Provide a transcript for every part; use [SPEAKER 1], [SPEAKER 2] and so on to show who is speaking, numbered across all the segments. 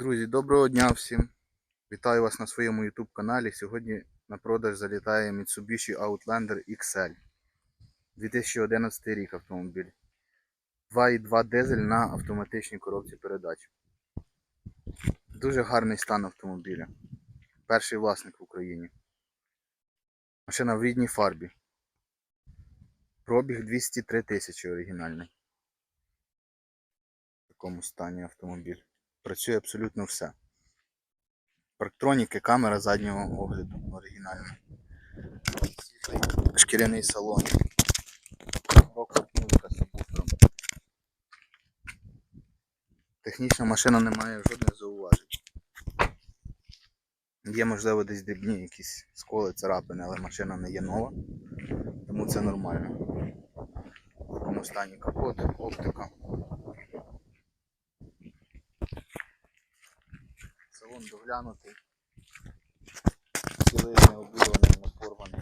[SPEAKER 1] Друзі, доброго дня всім! Вітаю вас на своєму YouTube каналі. Сьогодні на продаж залітає Mitsubishi Outlander XL. 2011 рік автомобіль. 2.2 дизель на автоматичній коробці передач. Дуже гарний стан автомобіля. Перший власник в Україні. Машина в рідній фарбі. Пробіг 203 тисячі оригінальний. В такому стані автомобіль. Працює абсолютно все. Парктроніки, камера заднього огляду оригінальна. Шкіряний салон. Рок музика. Технічна машина не має жодних зауважень. Є, можливо, десь дрібні якісь сколи, царапини, але машина не є нова, тому це нормально. В такому стані капот, оптика. Салон доглянутий. Цілий не обірваний, не порваний.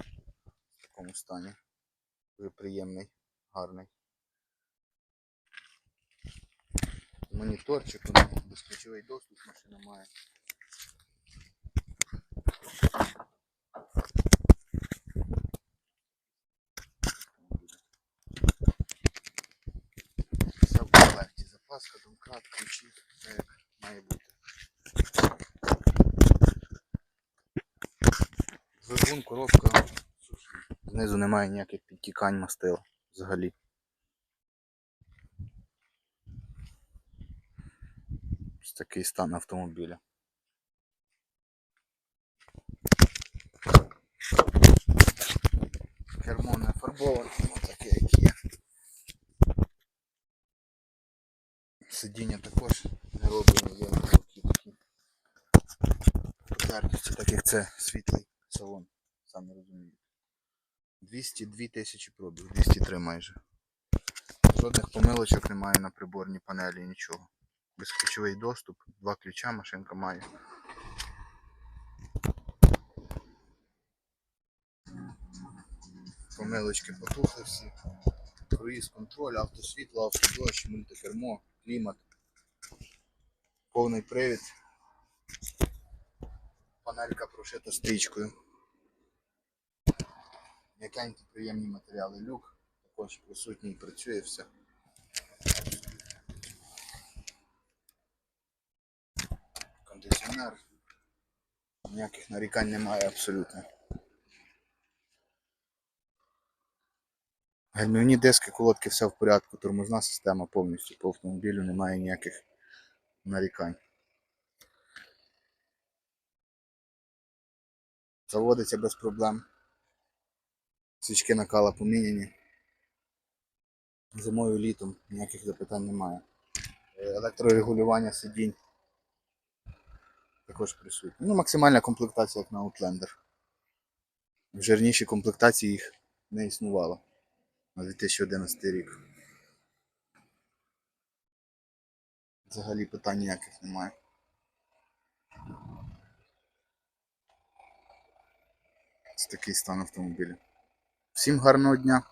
[SPEAKER 1] В такому стані. Дуже приємний, гарний. Моніторчик, у нього безключовий доступ машина має. Все в комплекті. Запаска, домкрат, ключі, як має бути. Двигун, коробка. Знизу немає ніяких підтікань мастила взагалі. Ось такий стан автомобіля. Кермо не фарбоване, ну таке як є. Сидіння також не роблені, є такі такі потертості, так як це світлий салон, самі розумієте. 202 тисячі пробіг, 203 майже. Жодних помилочок немає на приборній панелі, нічого. Безключовий доступ, два ключа машинка має. Помилочки потухли всі. Круїз контроль, автосвітло, автодощ, мультикермо, клімат. Повний привід. Панелька прошита стрічкою. М'якенькі приємні матеріали. Люк також присутній, працює все. Кондиціонер. Ніяких нарікань немає абсолютно. Гальмівні диски, колодки, все в порядку, тормозна система повністю по автомобілю немає ніяких нарікань. Заводиться без проблем. Свічки накала поміняні. Зимою літом ніяких запитань немає. Е, Електрорегулювання сидінь також присутні. Ну, максимальна комплектація, як на Outlander. В жирнішій комплектації їх не існувало на 2011 рік. Взагалі питань ніяких немає. Це такий стан автомобіля. Всім гарного дня!